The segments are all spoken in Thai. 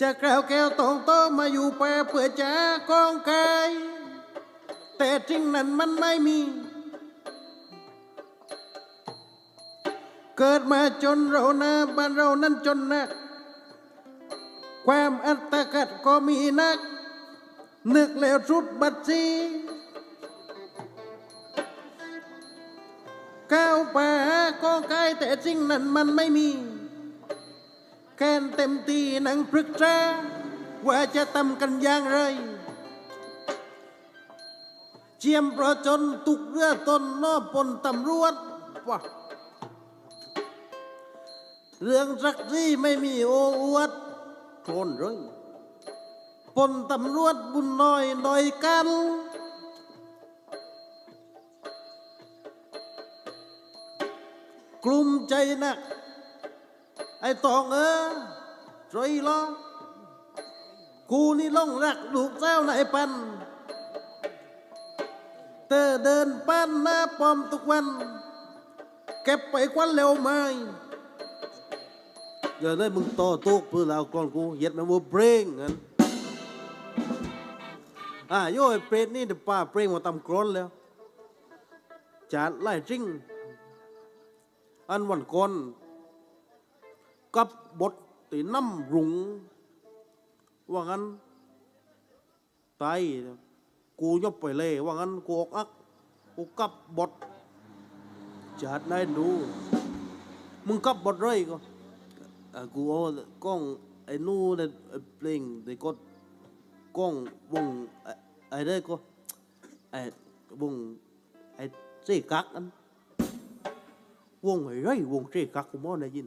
จะแกล้วแก้วตองโตมาอยู่แปรเพื่อจะกองกายแต่จริงนั้นมันไม่มี เกิดมาจนเรานะบ้านเรานั้นจนนัก ความอัตกัดก็มีนัก นึกแล้วสุดบัดซีก้าวไปหาก็ไกลแต่จริงนั้นมันไม่มี แค่นเต็มตีหนังปรึกษาว่าจะทำกันอย่างไร เจียมประจนตุกเรือตนนอบปนตำรวจวะเรื่องสักที่ไม่มีโอ้อวดโคลนเลยปนตำรวจบุญน้อยน่อยกันกลุ่มใจนัก ไอ้ตองเออรอยล้อกูนี่ล่องรักลูกเจ้านายปันเตอเดินป้านหน้าปอมทุกวัน เก็บไปควันเร็วไหมอย่าได้มึงต่อตุกเพื่อเราก่อนกูเหย็ดมันว่าเปร่งงั้นอะโย่ไอ้เปรตนี่เดี๋ยวป้าเปร่งมาตำกรอนแล้วจานไล่จริงอันวันก่อน กับบทตีน้ำรุง ว่างั้นตายกูยกไปเลย ว่างั้นกูอกอัก กูกับบทจัดได้ดู มึงกับบทเลยก็กูเอากล้องไอ้นู่นเนี่ยไอ้เพลงไอ้ก็กล้องวงไอ้ไอ้ได้ก็ไอ้วงไอ้เจ๊กักอันวงไอ้ไรวงเจ๊กักกูมอได้ยิน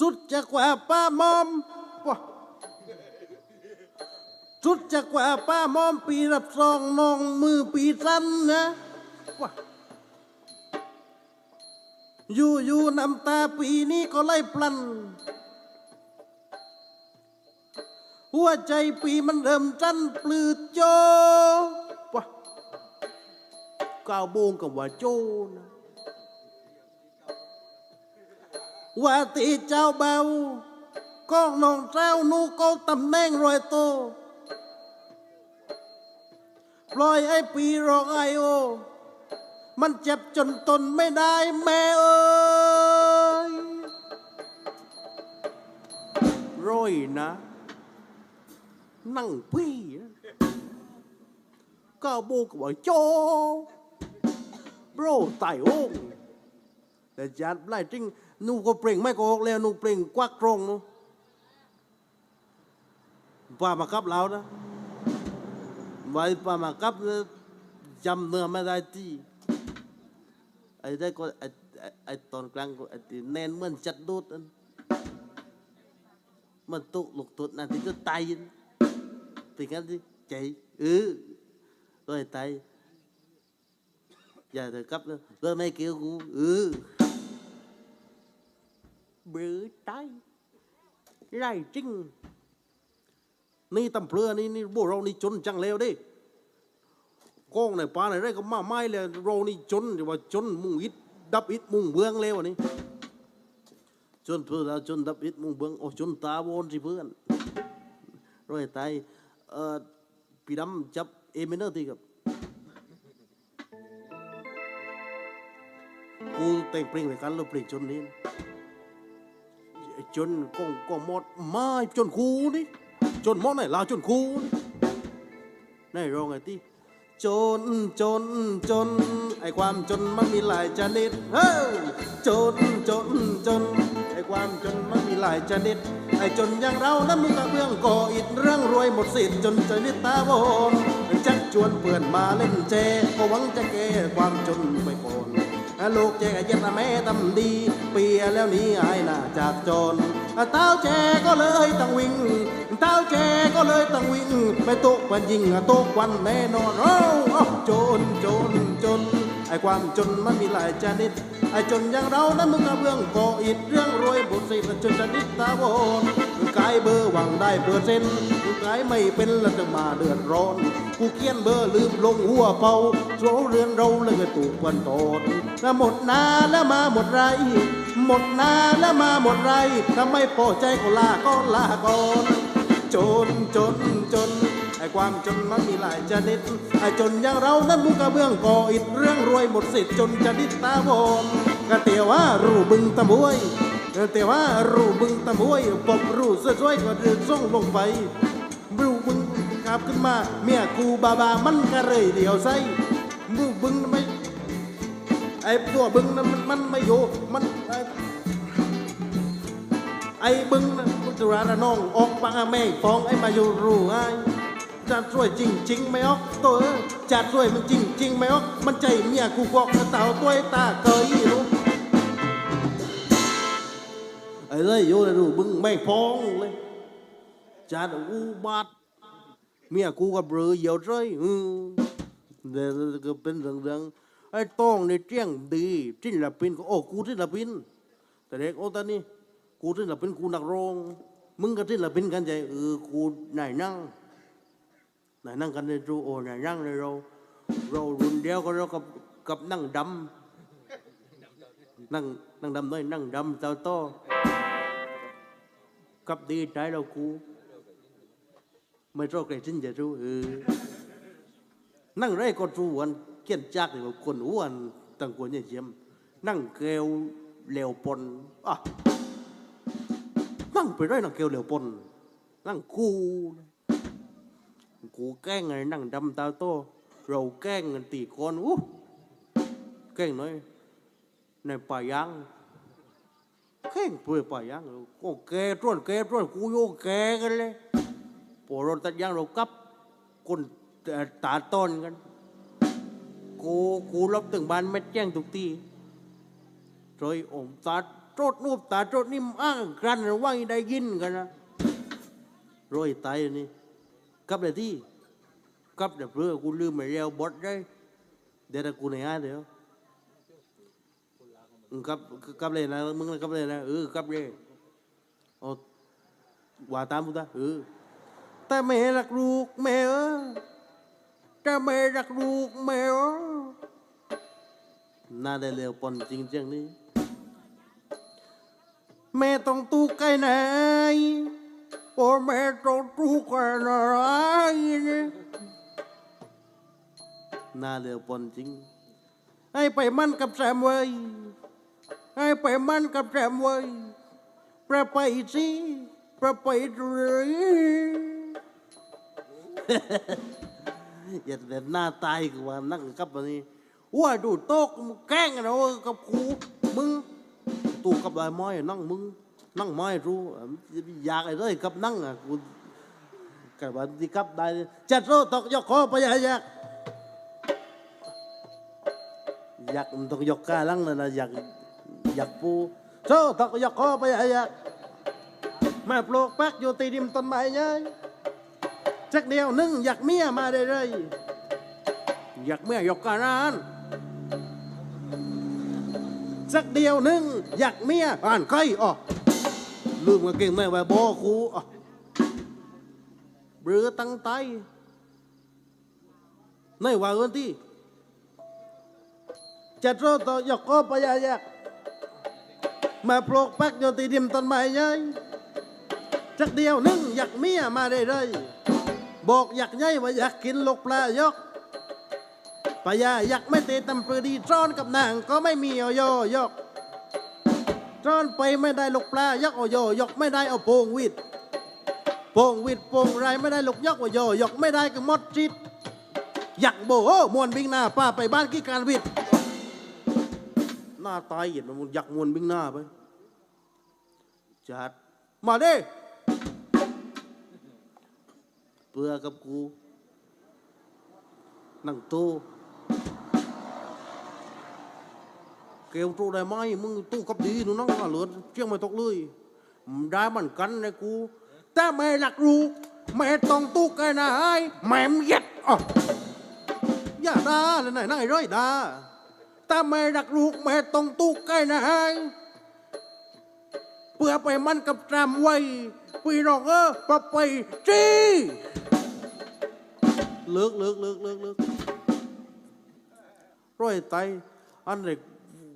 จุดจะกว่าป้ามอมวะจุดจะกว่าป้ามอมปีรับซองนองมือปีสั้นนะวะอยู่อยู่น้ำตาปีนี้ก็ไล่พลัน หัวใจปีมันเริ่มจันปลืดโจวะก้าวโบงกับว่าโจนะ ว่าตีเจ้าเบาก้องน้องเจ้านูก็ตำแหน่งรอยโตปล่อยไอ้ปีรองไอโอ มันเจ็บจนตนไม่ได้แม่เอ้ยร้อยนะ นั่งพี่ก้าวโบกว่าโจโบรไต่โอ้แต่จัดไล่จริง นูก็เปล่งไม่โกหกแล้วนูเปล่งกวักตรงนูป้ามากับเรานะไว้ป้ามากับจำเนื้อไม่ได้ที่ไอ้ได้ก็ไอ้ไอ้ตอนกลางก็ไอ้ที่แน่นเหมือนจัดดูดอันมันตุกลูกตุดนั่นที่ก็ตายยินเป็นงั้นที่ใจเออตัวไอ้ตายอย่าเถอะครับเรื่องไม่เกี่ยวกูเออ บือตายไรจริง นี่ตำเพลือนี่นี่พวกเรานี่จนจังแล้วดิกองในป่าไหนไรก็มาไม่เลยเรานี่จนจะว่าจนมุ่งอิดดับอิดมุ่งเบืองแล้วอันนี้จนเพื่อเราจนดับอิดมุ่งเบืองโอ้จนตาโวนสิเพื่อนรอยตายเอ่อพี่ดำจับเอเมเนอร์ตีกับกูแต่งเพลงไปกันแล้วเพลงจนนี้ จนก็ก็หมดไม่จนคูนี่จนหมดไหนลาวจนคูนี่ไหนร้องไงที่จนจนจน ไอความจนมันมีหลายชนิดเฮ้ยจนจนจน ไอความจนมันมีหลายชนิด ไอจนอย่างเรานั้นมึงกระเบื้องก่ออิฐเรื่องรวยหมดสิ้นจนใจนิดตาโบนจักชวนเพื่อนมาเล่นเจก็หวังจะแก้ความจนไปก่ ลูกแจกเย็นแม่ตำดี เปียแล้วหนี้อายหน้าจากจนเต้าแจก็เลยต้องวิ่งเต้าแจก็ก็เลยต้องวิ่งไปโต๊ะปันยิงอะโต๊ะควันแน่นอนเอาเอาโจนโจนจน ไอ้ความจนมันมีหลายชนิด ไอ้จนอย่างเรานั้นมึงกระเบื้องก่ออิดเรื่องรวยบุตรสิทธิ์จนชนิดตาโวนกายเบอร์หวังได้เปอร์เซ็นต์กายไม่เป็นแล้วจะมาเดือดร้อน กูเขียนเบอร์ลืมลงหัวเป่าโจเรือนเราเลยก็ถูกควันโตนแล้วหมดนาแล้วมาหมดไร หมดนาแล้วมาหมดไรถ้าไม่พอใจก็ลาก็ลาก่อน จนจนจน ไอ้ความจนมันมีหลายชนิดไอ้จนอย่างเรานั้นมุกกระเบื้องก่ออิดเรื่องรวยหมดสิทธิ์จนชนิดตาบอดกะเตียวว่ารูบึงตะบวยกะเตียวว่ารูบึงตะบวยปกรูเสื้อช่วยก็เดือดส่งลงไปรูบึงกลับขึ้นมา เมียกูบาบามันก็เลยเดียวใส่รูบึงไม่ไอ้ตัวบึงนั้นมันมันไม่อยู่มันไอ้บึงนะพุทธราน้องออกปากแม่ฟองไอ้มาอยู่รู้ไอ้ จะช่วยจริงจริงไหมออกตัวจะช่วยมันจริงจริงไหมออกมันใจเมียกูกอกกระเต่าตัวตาเกยรู้ไอ้เลยโยเลยดูบึ้งแม่งฟองเลยจาดอูบาดเมียกูกับเรือเหี่ยวใจอืมเดี๋ยวก็เป็นเรื่องๆไอ้ต้องในเจียงดีจิ้นละปินก็โอ้กูจิ้นละปินแต่เด็กโอ้ตอนนี้กูที่เราเป็นกูนักร้องมึงก็ที่เราเป็นกันใจเออกูนายนั่ง นายนั่งกันในรูโอ้นายนั่งในเราเรารุ่นเดียวก็เรากับกับนั่งดำนั่งนั่งดำน้อยนั่งดำเจ้าโตกับดีใจเรากูไม่รู้ใครสิ้นจะรู้เออนั่งไรก็รู้วันเกี้ยนจักเลยว่าคนอ้วนตั้งคนเนี่ยเจียมนั่งเกลียวเหลวปนอะนั่งไปได้นั่งเกลียวเหลวปนนั่งกู กูแกล้งไงนั่งดำตาโต เราแกล้งกันตีคนอู้แกล้งน่อยในป่ายางแกล้งเปลือยป่ายางก็แกตรวนแกตรวนกูโยแกกันเลยพอเราตัดยางเรากับคนตาต้นกันกูกูรับถึงบ้านไม่แจ้งทุกที rồi ổn ta trốt núp ta trốt nim ăn gran rồi quăng đây gin กันนะ rồi tay นี่ กับเลยที่กับเดี๋ยวเพื่อกูลืมไปแล้วบดได้เดี๋ยวกูไหนอะเดี๋ยวกับกับเลยนะมึงกับเลยนะเออกับเลยเอาว่าตามกูตาเออแต่แม่รักลูกแม่เออแต่แม่รักลูกแม่เออน่าได้เร็วปนจริงจังนี่แม่ต้องตู้ไก่ไหน โอ้แม่ต้องตู้ก่ไหนนี่น่าเร็วปนจริง ให้ไปมั่นกับแซมเว้ยให้ไปมั่นกับแซมเว้ยประไปสิประไปเลยอย่าแต่หน้าตายกว่านั่งกับอันนี้ว่าดูโต๊ะมึงแกล้งกันเอากับกูมึง ตู่กับลายไม้อยนั่งมึง นั่งไม้รู้อยากไอ้เลยกับนั่งอะกูกับวันที่กับได้จัดโรตกยกคอไปอยากอยากอยากมันต้องยกกาลังเลยนะอยากอยากปูโซตกยกคอไปอยากยากแม่ปลูกแป๊กอยู่ตีดิมต้นไม้ยัยจักเดียวหนึงอยากเมียมาได้เลยอยากเมียยกการานสักเดียวหนึงอยากเมียอ่านใครอ๋อ ลืมกางเกงแม่ไว้บอครูอ๋อเรือตั้งไตในว่าเอินที่จัดโรต่อยกก็ปยายากมาปลอกปักโยตีดิมต้นไม้ใหญ่จักเดียวนึ่งอยากเมียมาได้เลยบอกอยากใหญ่ว่าอยากกินลูกปลายกปยาอยากไม่เตะตำปลือดีจ้อนกับนางก็ไม่มีเอาโยก จอนไปไม่ได้ลูกปลายักเอโยยกไม่ได้เอาโพงวิดโพงวิดโพงไรไม่ได้ลูกยักเอโยยกไม่ได้ก็มดจิตอยากโบโอ้มวนบิงหน้าป้าไปบ้านกี่การวิดหน้าตายเห็นมันอยากมวนบิงหน้าไปจัดมาดิเปื่อกับกูนั่งโต เกลตู้ได้ไหมมึงตู้กับดีหนูนั่งเหลือเชียงไม่ตกเลยได้มันกันเลยกู แต่ไม่รักลูกแม่ต้องตุกไอ้นายแม่มเย็ดอ๋อย่าด่าเลยนายนายร้อยด่าถ้าแม่รักลูกแม่ต้องตุกไอ้นายเพื่อไปมันกับแจำไว้ปีรองเออปะไปจีเลิกเลิกเลิกเลิกเลิกร้อยไตอันเด็ก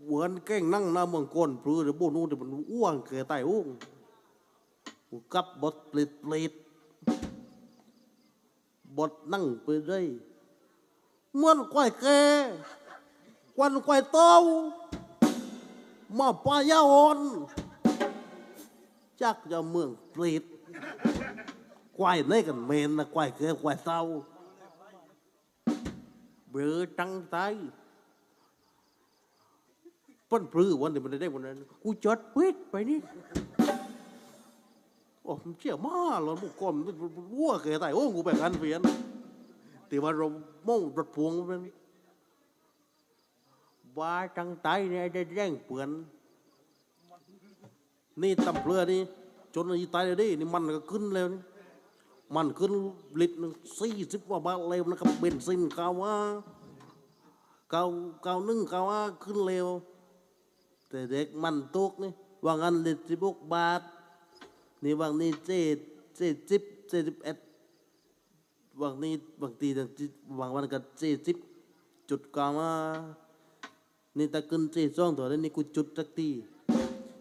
เหมือนแก้งนั่งหน้าเมืองก้นปลือหรือโบนูนแต่มันอ้วงเกยไตอ้วงกับบทปลิดปลิดบทนั่งไปเรื่อยเหมื่อนควายแกควันควายเต้ามาปายาอ่อนจักจะเมืองปลิดควายในกันเมนนะควายแกควายเต้าเบือจังใจ ป้นปลื้อวันนี้มันได้วันนั้นกูจอดปิดไปนี่โอ้มันเชี่ยมากเลยมุกก้อนมันวัวเกยไตโอ้กูไปกันเพียนแต่ว่าเราโม่งรถพวงมันเป็นว่าจังไตเนี่ยได้แย่งเปือนนี่ตำเปลือนี่จนอีตายเลยดินี่มันก็ขึ้นแล้วนี่มันขึ้นลิตรสี่สิบกว่าบาทเร็วนะครับเบนซินกาว่าเกาเกานึ่งกาว่าขึ้นเร็ว แต่เด็กมันตุกนี่ว่างันลิตรสิบกบาท นี่บางนี่เจ็ดเจ็ดสิบเจ็ดสิบเอ็ดบางนี่บางทีบางวันก็เจ็ดสิบจุดกามานี่ตะขึ้นเจ็ดสองตัวแล้วนี่กูจุดสักที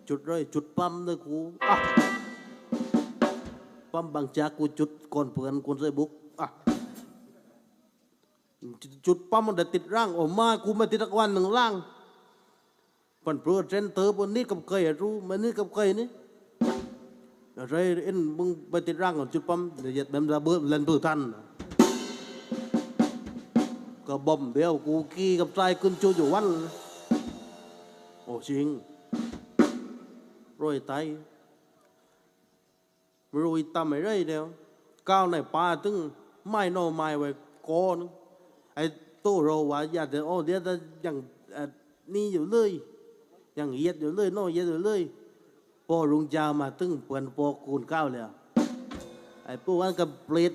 จุดเลยจุดปั๊มเลยกูอะปั๊มบางจากกูจุดก่อนเพื่อนกูใส่บุกอะจุดปั๊มมันได้ติดร่างโอ้มากูไม่ติดสักวันหนึ่งร่าง ปันเปลือเซนเตอร์บนนี้กับเคยรู้มันนี่กับเคยนี่อะไรเอ็นมึงไปติดร่างของจุดปั๊มเดี๋ยวแบบระเบิดเล่นปืนทันก็บอมเดียวกูกี้กับใจขึ้นจูอยู่วันโอ้จริงรวยไตรวยตำไม่ได้เดียวก้าวในป่าตึงไม่นอไม่ไว้ก้อนไอ้ตู้เราว่าอยากจะโอ้เดี๋ยวจะยังนี่อยู่เลย ยังเยียดอยู่เลยโน่เหยียดอยู่เลยพอลุงจามาตึงเปินปอคูณเก้าเลยอะไอ้พวกนั้นก็เปรต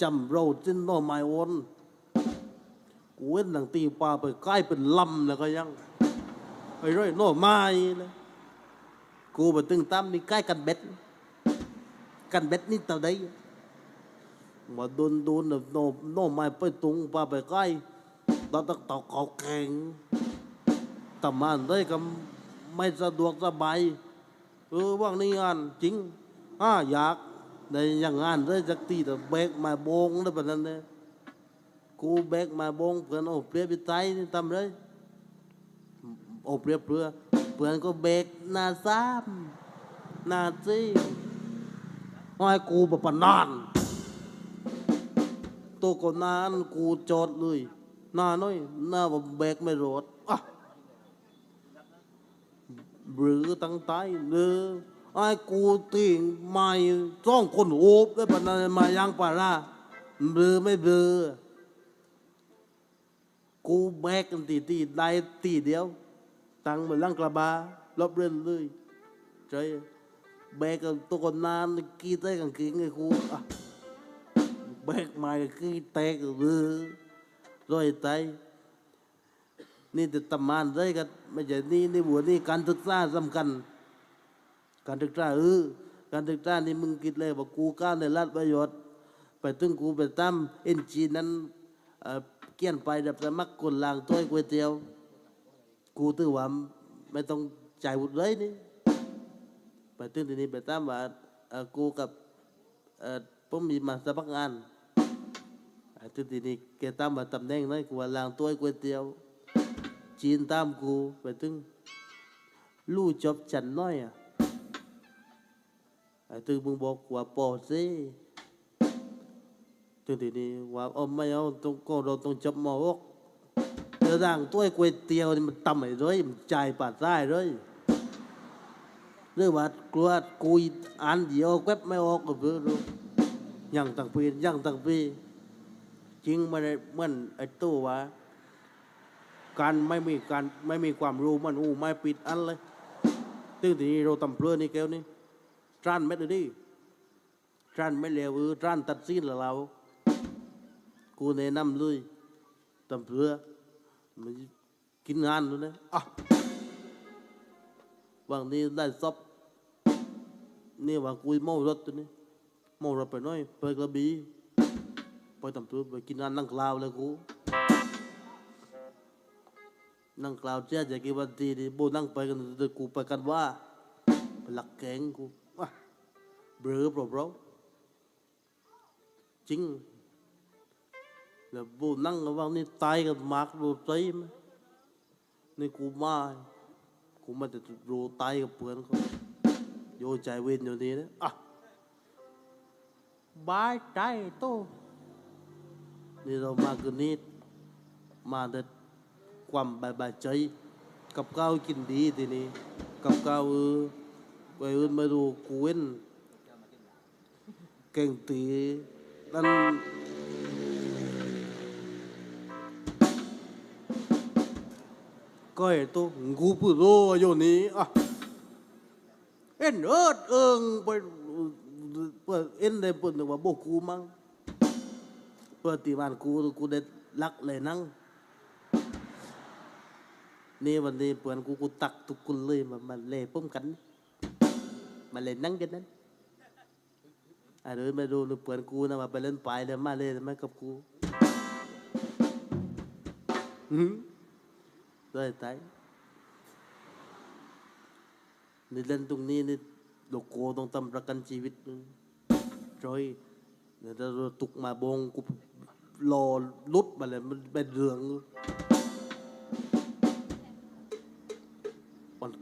จำเราจิ้นโนไม้วนกูเว้นหนังตีปลาไปใกล้เป็นลำแล้วก็ยังไอ้ร้อยโนไม้นะกูไปตึงตั้มนี่ใกล้กันเบ็ดกันเบ็ดนี่ตาได้มาโดนโดนแบบโนโนไม้ไปตุงปลาไปใกล้ตอนตอกตอกเขาแข็ง ตำมานได้ก็ไม่สะดวกสบายเออว่างนี่งานจริงอ่าอยากในอย่างงานได้จักตีแต่เบกมาโบงได้แบบนั้นเลยกูเบกมาโบงเพื่อนโอ้เปรียบไปไตนี่ทำเลยโอ้เปรียบเพื่อเพื่อนก็เบกหนาซ้ำหนาซีห้อยกูแบบปนานตัวก็นานกูจอดเลยหน้าน้อยหน้าแบบเบกไม่รอด หรือตั้งใจหรือไอ้กูติงไม่จ้องคนโอบได้ปนันมายังปะละเบือไม่เบือกูแบกกันตีตีได้ตีเดียว ตังเหมือนลังกระบาลบเรื่อนเลยใจแบกกันตัวคนนานกี้เต้กันกินไงกูแบกมากี้เตกันเบือร้อยไต นี่จะตำมานได้กันไม่ใช่นี่นี่บัวนี่การศึกษาสำคัญ การศึกษาเออการศึกษานี่มึงคิดเลยว่ากูก้าวในรัฐประโยชน์ ไปถึงกูไปตั้มเอ็นจีนั้นเออเกี้ยนไปดับสมัครคนลางถ้วยก๋วยเตี๋ยวกูถือว่าไม่ต้องจ่ายบุตรเลยนี่ไปถึงทีนี้ไปตั้มว่าเออกูกับเออผมมีมาสมัครงานไปถึงทีนี้แกตั้มมาตำแหน่งนั้นกูว่าลางถ้วยก๋วยเตี๋ยว จีนตามกูไปถึงลู่จบจันน้อยอะไอ้ถึงมึงบอกว่าปอซิถึงทีนี้ว่าเอาไม่เอาต้องก็เราต้องจบมอกเดี๋ยวด่างตัวก๋วยเตี๋ยวมันต่ำไอ้เลยมันใจ่ายปาดได้เลยเรื่องว่ากลัวกูอ่านเดียวแว็บไม่ออกก็เพื่อรู้ยังตั้งปียังตั้งปีจริงมันเหมือนไอ้ตู้ว่า การไม่มีการไม่มีความรู้มันอู้ไม่ปิดอันเลยตึงทีนี้เราตำเพลินนี่แก้วนี่จานเม็ดเลยดิจร้านไม่เลวเออร้านตัดสินล้วเรากูแนะนำเลยตำเรือมันกินงานเลยนะอะวันนี้ได้ซอบนี่ว่ากูเมารถตัวนี้เมารถไปน่อยไปกระบี่ไปตำเรือไปกินงานนั่งกลาวเลยกู นั่งกล่าวเจ้าจะกี่วันทีดิโบนั่งไปกันเดี๋ยวกูไปกันว่าไปหลักแกงกูว่ะเบลอเปล่าเปล่าจริงแล้วโบนั่งระหว่านี่ตายกันมากโบใจไหมนี่กูมากูมาแต่โรตายกับเพื่อนเขาโยใจเวรอยู่นี่นะอะบายใจโตนี่เรามาคืนนี้มาแต่ ความบายบายใจกับข้าวกินดีทีนี้กับข้าวเออไปอื่นมาดูกูเว้นเก่งตีนั่นก็เห็นตัวกูพูดโลอยู่นี้อะเอ็นเอิดเอิงไปเอ็นได้ปิดนึกว่าโบกูมั้งเปิดตีบ้านกูกูได้ลักเลยนั่ง นี่วันนี้เพื่อนกูกูตักทุกคนเลยมามาเล่ป้มกัน มาเล่นนั่งกันนั้นอะเดินมาดูเพื่อนกูนะมาไปเล่นปลายเลยมาเล่นมากับกูหืมได้ตายนี่เล่นตรงนี้นี่โลโก้ต้องทำประกันชีวิตจอยเดี๋ยวเราตุกมาบงกูรอลุดมาเลยมันเป็นเรื่อง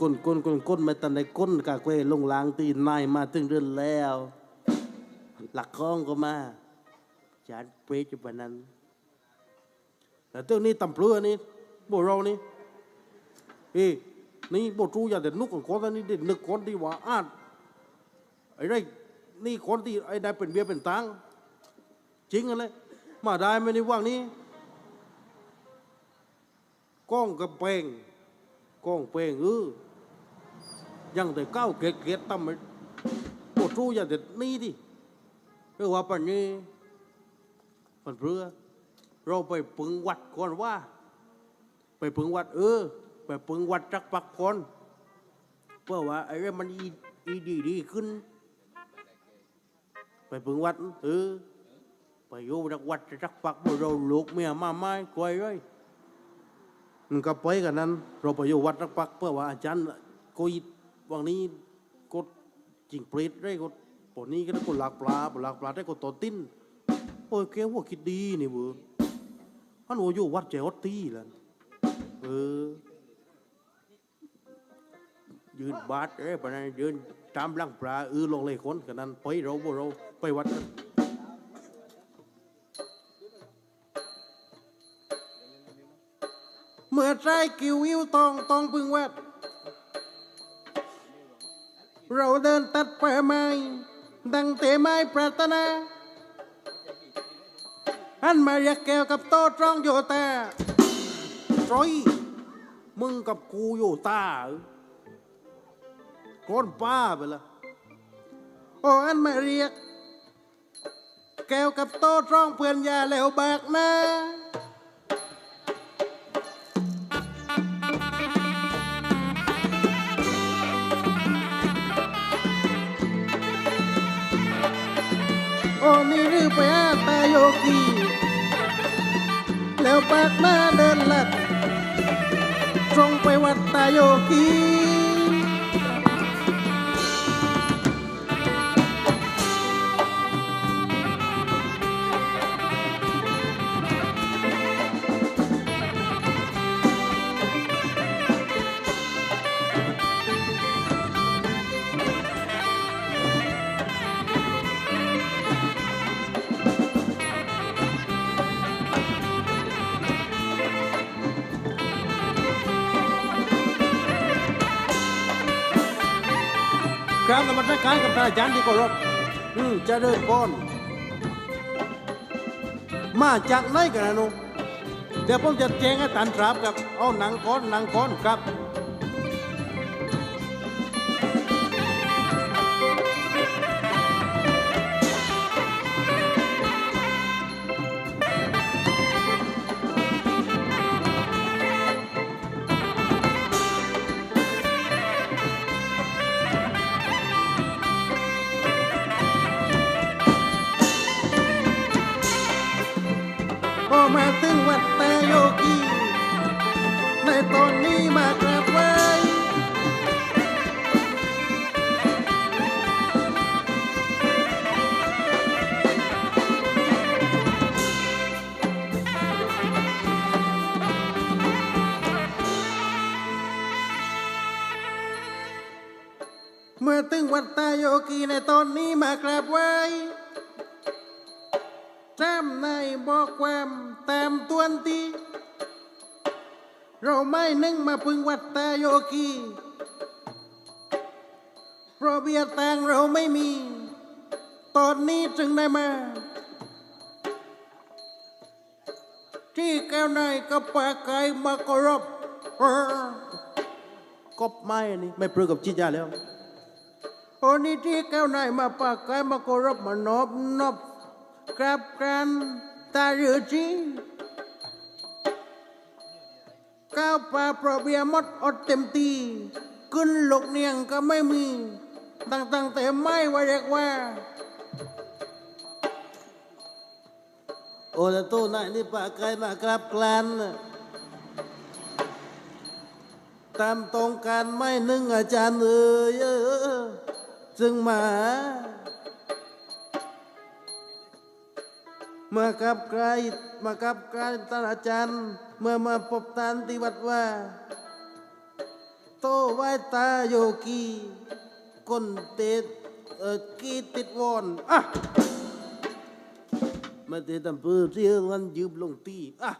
กใหม่ปีนแต่วัดตุกแตงตุกซ้ำไม่เป็นไหลักอันปีคนไอปีนั้นก้นมาแต่ในก้นก้นก้นไม่ตันในก้นกากเวลงล้างตีนนายมาถึงเดือนแล้ว หลักข้องก็มาจานเปรจุบันนั้นแต่เรื่องนี้ตำเปลือนี่โบเรานี่เอ้นี่โบจูอย่าเด็ดนุกของคนนี้เด็ดนึกคนที่ว่าอาดไอ้ไรนี่คนที่ไอ้ได้เป็นเบียเป็นตังจริงอะไรมาได้ไหมในว่างนี้ก้องกับเปงก้องเปงเออ ยังแต่ก้าวเกตเกตตั้มไปวดรู้ย่างเด็ดนี่ดิเรียกว่าปัญญีปันเพื่อเราไปปึงวัดก่อนว่า ไปปึงวัด เออ ไปปึงวัดจักปักก่อนเพื่อว่าไอ้เรื่องมันอีอีดีดีขึ้น ไปปึงวัดเออไปอยู่จักวัดจักปักบ่เราลูกเมียมาไม้กวยเลยมันก็ไปกันนั้น เราไปอยู่วัดรักปักเพื่อว่าอาจารย์กุย วันนี้กดจิงปรตได้กดปนนี้ก็ได้กดหลักปลาปหลักปลาได้กดตอติ้นโอ้ยแกว่าคิดดีนี่เว้ยอันว่าอยู่วัดเจออตตี้แหละเออยืนบาดเอ้ยปะนั้นยืนตามหลังปลาเออลงเลยคนกันนั้นไปเราบ่เราไปวัดกันเมื่อใจกิววิวตองตองพึงแวด เราเดินตัดไปไม้ดังเตะไม้ปรารถนาหันมาเรียกแก้วกับโต๊ะตรองโยตาจอยมึงกับกูโยตาเหรอนป้าไปละโอ้อันมาเรียก แก้วกับโต๊ะตรองเพื่อนยาแล้วแบกหน้า กีแล้วปากหน้าเดินลัดตรงไปวัดตาโยกี การกับท่านอาจารย์ที่เคารพอืมจะเริ่มก่อน มาจากไหนกันนะหนุเดี๋ยวผมจะแจ้งให้ตันทราบกับ เอาหนังก้อนหนังก้อนครับ เมื่อถึงวัดตาโยกีในตอนนี้มากราบไหว้แจมในบอกความตามตวนทีเราไม่นึ่งมาพึงวัดตาโยกีเพราะเบียร์แตงเราไม่มี ตอนนี้จึงได้มา ที่แก้วในก็ปากไก่มากรบกบไม้อันนี่ไม่ปลือกับจิตยาแล้ว โอนี่ที่แก้วในายมาปากกายมาโกรบมานอบนอบกราบกันตาเรือจีก้าวป่าเพราเบียมดอดเต็มตีขึ้นหลกเนียงก็ไม่มีตั้งตั้งแต่ไม่ว่าเรียกว่า โอ้แต่ตู้นายนี่ปากกายมากราบกลานตามตรงการไม่นึ่งอาจารย์เอ่ย เออจึงมา เมื่อกับใครมากับใครท่าอาจารย์ เมื่อมาพบตานที่วัดว่า โตไว้ตาโยกีคนเตดเออกีติดวอนอะมาเตดตำปือเรียงวันยืบลงตีอะ